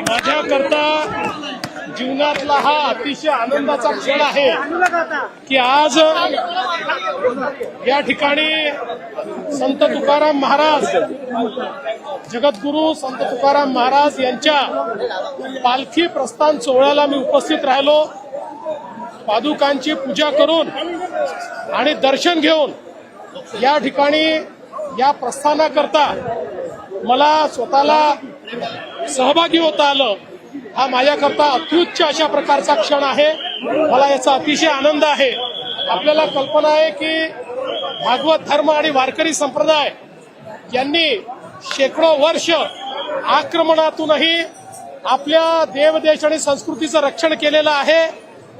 माझ्याकरता जीवनातला हा अतिशय आनंदाचा क्षण आहे की आज या ठिकाणी संत तुकाराम महाराज जगद्गुरू संत तुकाराम महाराज यांच्या पालखी प्रस्थान सोहळ्याला मी उपस्थित राहिलो. पादुकांची पूजा करून आणि दर्शन घेऊन या ठिकाणी या प्रस्थानाकरता मला स्वतःला सहभागी होता आलं. हा माझ्याकरता अत्युच्च अशा प्रकारचा क्षण आहे. मला याचा अतिशय आनंद आहे. आपल्याला कल्पना आहे की भागवत धर्म आणि वारकरी संप्रदाय यांनी शेकडो वर्ष आक्रमणातूनही आपल्या देवदेश आणि संस्कृतीचं रक्षण केलेलं आहे.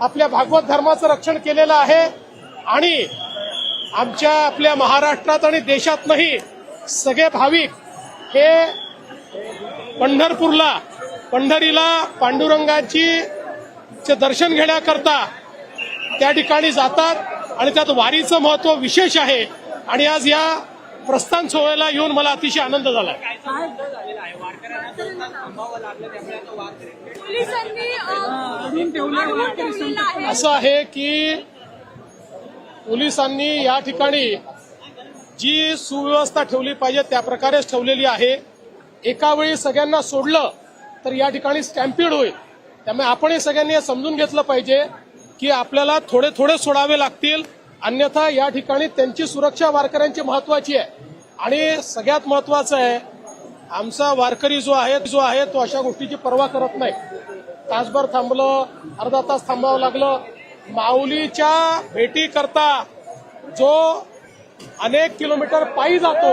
आपल्या भागवत धर्माचं रक्षण केलेलं आहे. आणि आमच्या आपल्या महाराष्ट्रात आणि देशातनंही सगळे भाविक हे पंढरपूरला पंढरीला पांडुरंगाची चे दर्शन घेण्याकरता त्या ठिकाणी जातात आणि त्यात वारीचं महत्त्व विशेष आहे. आणि आज या प्रस्थान सोहळ्याला येऊन मला अतिशय आनंद झाला. असं आहे की पोलिसांनी या ठिकाणी जी सुव्यवस्था ठेवली पाहिजे त्या प्रकारेच ठेवलेली आहे. एका वेळी सगळ्यांना सोडलं तर या ठिकाणी स्टॅम्पिड होईल. त्यामुळे आपणही सगळ्यांनी हे समजून घेतलं पाहिजे की आपल्याला थोडे थोडे सोडावे लागतील. अन्यथा या ठिकाणी त्यांची सुरक्षा वारकऱ्यांची महत्वाची आहे. आणि सगळ्यात महत्वाचं आहे आमचा वारकरी जो आहे जो आहे तो अशा गोष्टीची पर्वा करत नाही. तासभर थांबलं अर्धा तास थांबावं लागलं. माऊलीच्या भेटी करता जो अनेक किलोमीटर पायी जातो.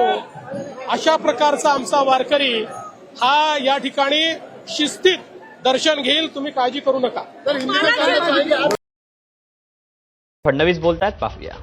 अशा प्रकारचा आमचा वारकरी हा या ठिकाणी शिस्तीत दर्शन घेईल. तुम्ही काळजी करू नका. फडणवीस बोलतायत पाहूया.